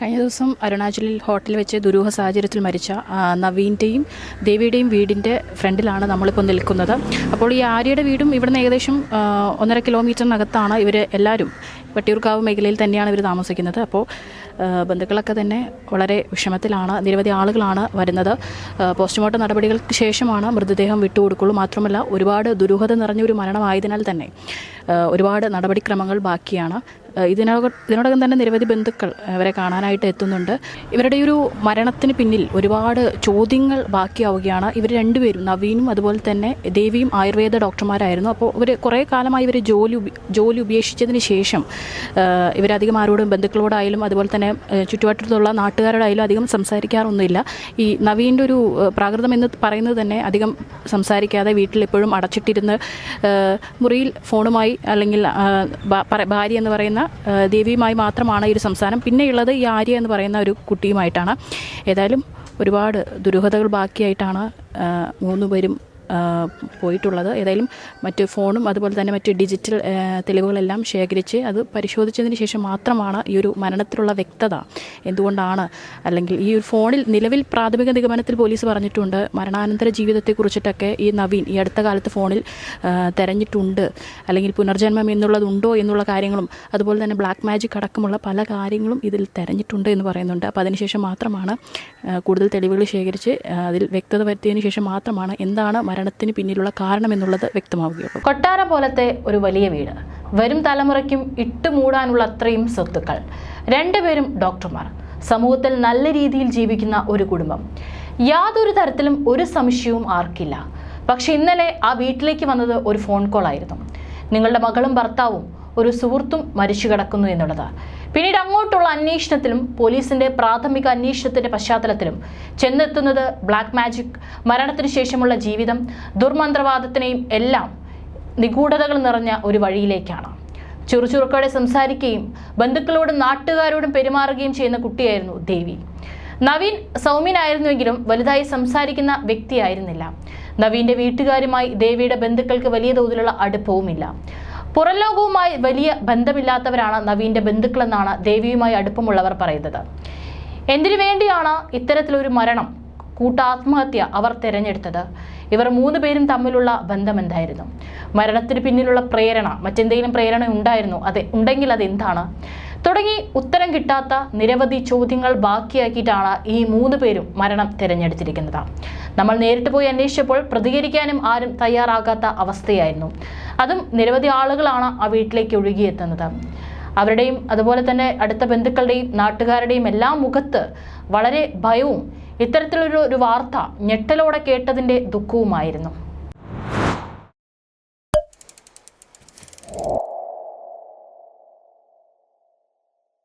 കഴിഞ്ഞ ദിവസം അരുണാചലിൽ ഹോട്ടലിൽ വെച്ച് ദുരൂഹ സാഹചര്യത്തിൽ മരിച്ച നവീന്റെയും ദേവിയുടെയും വീടിന്റെ ഫ്രണ്ടിലാണ് നമ്മളിപ്പോൾ നിൽക്കുന്നത്. അപ്പോൾ ഈ ആര്യയുടെ വീടും ഇവിടുന്ന് ഏകദേശം ഒന്നര കിലോമീറ്ററിനകത്താണ് ഇവർ എല്ലാവരും വട്ടിയൂർക്കാവ് മേഖലയിൽ തന്നെയാണ് ഇവർ താമസിക്കുന്നത്. അപ്പോൾ ബന്ധുക്കളൊക്കെ തന്നെ വളരെ വിഷമത്തിലാണ് നിരവധി ആളുകളാണ് വരുന്നത്. പോസ്റ്റ്മോർട്ടം നടപടികൾക്ക് ശേഷമാണ് മൃതദേഹം വിട്ടുകൊടുക്കുള്ളൂ. മാത്രമല്ല ഒരുപാട് ദുരൂഹത നിറഞ്ഞ ഒരു മരണമായതിനാൽ തന്നെ. ഒരുപാട് നടപടിക്രമങ്ങൾ ബാക്കിയാണ്. ഇതിനകം ഇതിനോടകം തന്നെ നിരവധി ബന്ധുക്കൾ ഇവരെ കാണാനായിട്ട് എത്തുന്നുണ്ട്. ഇവരുടെ ഒരു മരണത്തിന് പിന്നിൽ ഒരുപാട് ചോദ്യങ്ങൾ ബാക്കിയാവുകയാണ്. ഇവർ രണ്ടുപേരും നവീനും അതുപോലെ തന്നെ ദേവിയും ആയുർവേദ ഡോക്ടർമാരായിരുന്നു. അപ്പോൾ ഇവർ കുറേ കാലമായി ഇവർ ജോലി ജോലി ഉപേക്ഷിച്ചതിന് ശേഷം ഇവരധികം ആരോടും ബന്ധുക്കളോടായാലും അതുപോലെ തന്നെ ചുറ്റുവട്ടത്തുള്ള നാട്ടുകാരോടായാലും അധികം സംസാരിക്കാറൊന്നുമില്ല. ഈ നവീന്റെ ഒരു പ്രാകൃതം എന്ന് പറയുന്നത് തന്നെ അധികം സംസാരിക്കാതെ വീട്ടിൽ എപ്പോഴും അടച്ചിട്ടിരുന്ന് മുറിയിൽ ഫോണുമായി അല്ലെങ്കിൽ ഭാര്യ എന്ന് പറയുന്ന ദേവിയുമായി മാത്രമാണ് ഈ ഒരു സംസാരം. പിന്നെയുള്ളത് ഈ ആര്യ എന്ന് പറയുന്ന ഒരു കുട്ടിയുമായിട്ടാണ്. ഏതായാലും ഒരുപാട് ദുരൂഹതകൾ ബാക്കിയായിട്ടാണ് മൂന്നുപേരും പോയിട്ടുള്ളത്. ഏതായാലും മറ്റ് ഫോണും അതുപോലെ തന്നെ മറ്റ് ഡിജിറ്റൽ തെളിവുകളെല്ലാം ശേഖരിച്ച് അത് പരിശോധിച്ചതിന് ശേഷം മാത്രമാണ് ഈ ഒരു മരണത്തിലുള്ള വ്യക്തത. എന്തുകൊണ്ടാണ്? അല്ലെങ്കിൽ ഈ ഒരു ഫോണിൽ നിലവിൽ പ്രാഥമിക നിഗമനത്തിൽ പോലീസ് പറഞ്ഞിട്ടുണ്ട് മരണാനന്തര ജീവിതത്തെക്കുറിച്ചിട്ടൊക്കെ ഈ നവീൻ ഈ അടുത്ത കാലത്ത് ഫോണിൽ തെരഞ്ഞിട്ടുണ്ട്. അല്ലെങ്കിൽ പുനർജന്മം എന്നുള്ളതുണ്ടോ എന്നുള്ള കാര്യങ്ങളും അതുപോലെ തന്നെ ബ്ലാക്ക് മാജിക് അടക്കമുള്ള പല കാര്യങ്ങളും ഇതിൽ തെരഞ്ഞിട്ടുണ്ട് എന്ന് പറയുന്നുണ്ട്. അപ്പോൾ അതിനുശേഷം മാത്രമാണ് കൂടുതൽ തെളിവുകൾ ശേഖരിച്ച് അതിൽ വ്യക്തത വരുത്തിയതിന് ശേഷം മാത്രമാണ് എന്താണ് മരണത്തിന് പിന്നിലുള്ള കാരണം എന്നുള്ളത് വ്യക്തമാവുകയുള്ളൂ. കൊട്ടാര പോലത്തെ ഒരു വലിയ വീട്. വരും തലമുറയ്ക്കും ഇട്ടുമൂടാനുള്ള അത്രയും സ്വത്തുക്കൾ. രണ്ടുപേരും ഡോക്ടർമാർ. സമൂഹത്തിൽ നല്ല രീതിയിൽ ജീവിക്കുന്ന ഒരു കുടുംബം. യാതൊരു തരത്തിലും ഒരു സംശയവും ആർക്കില്ല. പക്ഷെ ഇന്നലെ ആ വീട്ടിലേക്ക് വന്നത് ഒരു ഫോൺ കോൾ ആയിരുന്നു. നിങ്ങളുടെ മകളും ഭർത്താവും ഒരു സുഹൃത്തും മരിച്ചു കിടക്കുന്നു എന്നുള്ളത്. പിന്നീട് അങ്ങോട്ടുള്ള അന്വേഷണത്തിലും പോലീസിന്റെ പ്രാഥമിക അന്വേഷണത്തിന്റെ പശ്ചാത്തലത്തിലും ചെന്നെത്തുന്നത് ബ്ലാക്ക് മാജിക്. മരണത്തിന് ശേഷമുള്ള ജീവിതം ദുർമന്ത്രവാദത്തിനെയും എല്ലാം നിഗൂഢതകൾ നിറഞ്ഞ ഒരു വഴിയിലേക്കാണ്. ചുറുചുറുക്കോടെ സംസാരിക്കുകയും ബന്ധുക്കളോടും നാട്ടുകാരോടും പെരുമാറുകയും ചെയ്യുന്ന കുട്ടിയായിരുന്നു ദേവി. നവീൻ സൗമ്യനായിരുന്നുവെങ്കിലും വലുതായി സംസാരിക്കുന്ന വ്യക്തിയായിരുന്നില്ല. നവീന്റെ വീട്ടുകാരുമായി ദേവിയുടെ ബന്ധുക്കൾക്ക് വലിയ തോതിലുള്ള അടുപ്പവുമില്ല. പുറം ലോകവുമായി വലിയ ബന്ധമില്ലാത്തവരാണ് നവീന്റെ ബന്ധുക്കളെന്നാണ് ദേവിയുമായി അടുപ്പമുള്ളവർ പറയുന്നത്. എന്തിനു വേണ്ടിയാണ് ഇത്തരത്തിലൊരു മരണം? കൂട്ടാത്മഹത്യ അവർ തിരഞ്ഞെടുത്തത്. ഇവർ മൂന്ന് പേരും തമ്മിലുള്ള ബന്ധം എന്തായിരുന്നു മരണത്തിന് പിന്നിലുള്ള പ്രേരണ മറ്റെന്തെങ്കിലും പ്രേരണ ഉണ്ടായിരുന്നു? അത് ഉണ്ടെങ്കിൽ അത് എന്താണ് തുടങ്ങി ഉത്തരം കിട്ടാത്ത നിരവധി ചോദ്യങ്ങൾ ബാക്കിയാക്കിയിട്ടാണ് ഈ മൂന്ന് പേരും മരണം തിരഞ്ഞെടുത്തിരിക്കുന്നത്. നമ്മൾ നേരിട്ട് പോയി അന്വേഷിച്ചപ്പോൾ പ്രതികരിക്കാനും ആരും തയ്യാറാകാത്ത അവസ്ഥയായിരുന്നു. അതും നിരവധി ആളുകളാണ് ആ വീട്ടിലേക്ക് ഒഴുകിയെത്തുന്നത്. അവരുടെയും അതുപോലെ തന്നെ അടുത്ത ബന്ധുക്കളുടെയും നാട്ടുകാരുടെയും എല്ലാം മുഖത്ത് വളരെ ഭയവും ഇത്തരത്തിലൊരു ഒരു വാർത്ത ഞെട്ടലോടെ കേട്ടതിന്റെ ദുഃഖവുമായിരുന്നു.